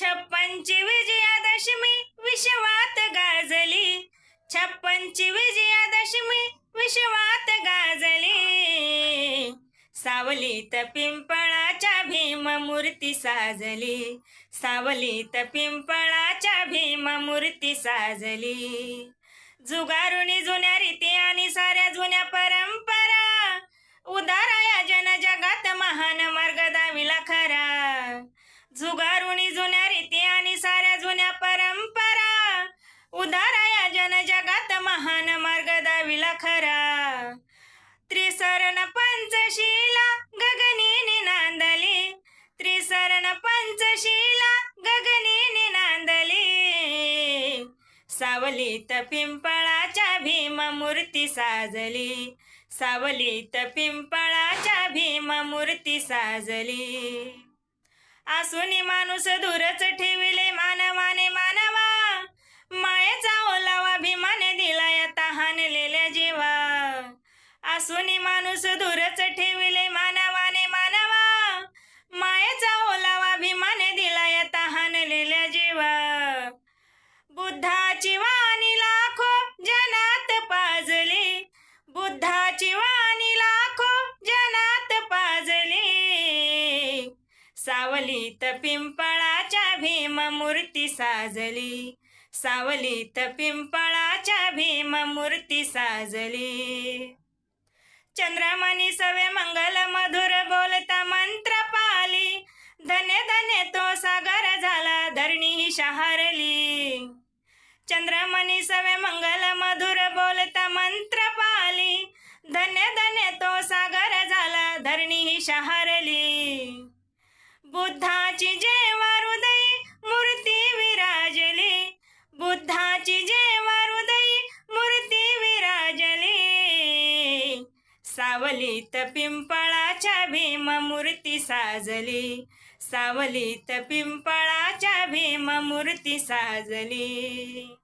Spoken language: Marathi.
छप्पनची विजयादशमी विश्वात गाजली. छप्पनची विजयादशमी विश्वात गाजली. सावलीत पिंपळाच्या भीम मूर्ती साजली. सावलीत पिंपळाच्या भीम मूर्ती साजली. जुगारुणी जुन्या रीती आणि साऱ्या जुन्या परंपरा. उदारा या जन जगात महान मार्ग दाविला खरा. जुगारुणी जुन्या उदाराया जन जगात महान मार्ग दाविला खरा. त्रिसरण पंचशीला गगनीने नांदली. त्रिसरण पंचशीला गगनीने नांदली. सावलीत पिंपळाच्या भीम मूर्ती साजली. सावलीत पिंपळाच्या भीम मूर्ती साजली. आसुनी माणूस दूरच ठेविले आसुनी माणूस दूरच ठेविले मानवाने मानवा. मायेचा ओलावा भीमाने दिला तहानलेल्या जीवा. बुद्धाची वाणी लाखो जनात पाजली. बुद्धाची वाणी लाखो जनात पाजली. सावलीत पिंपळाच्या भीम मूर्ती साजली. सावलीत पिंपळाच्या भीम मूर्ती साजली. चंद्रमणी सवे मंगल मधुर बोलता मंत्र पाली. धन्य धन्य तो सागर झाला धरणी ही शहारली. चंद्रमणी सवे मंगल मधुर बोलता मंत्र पाली. धन्य धन्य तो सागर झाला धरणी ही शहारली. बुद्धा सावलीत पिंपळाच्या भीम मूर्ती साजली. सावलीत पिंपळाच्या भीम मूर्ती साजली.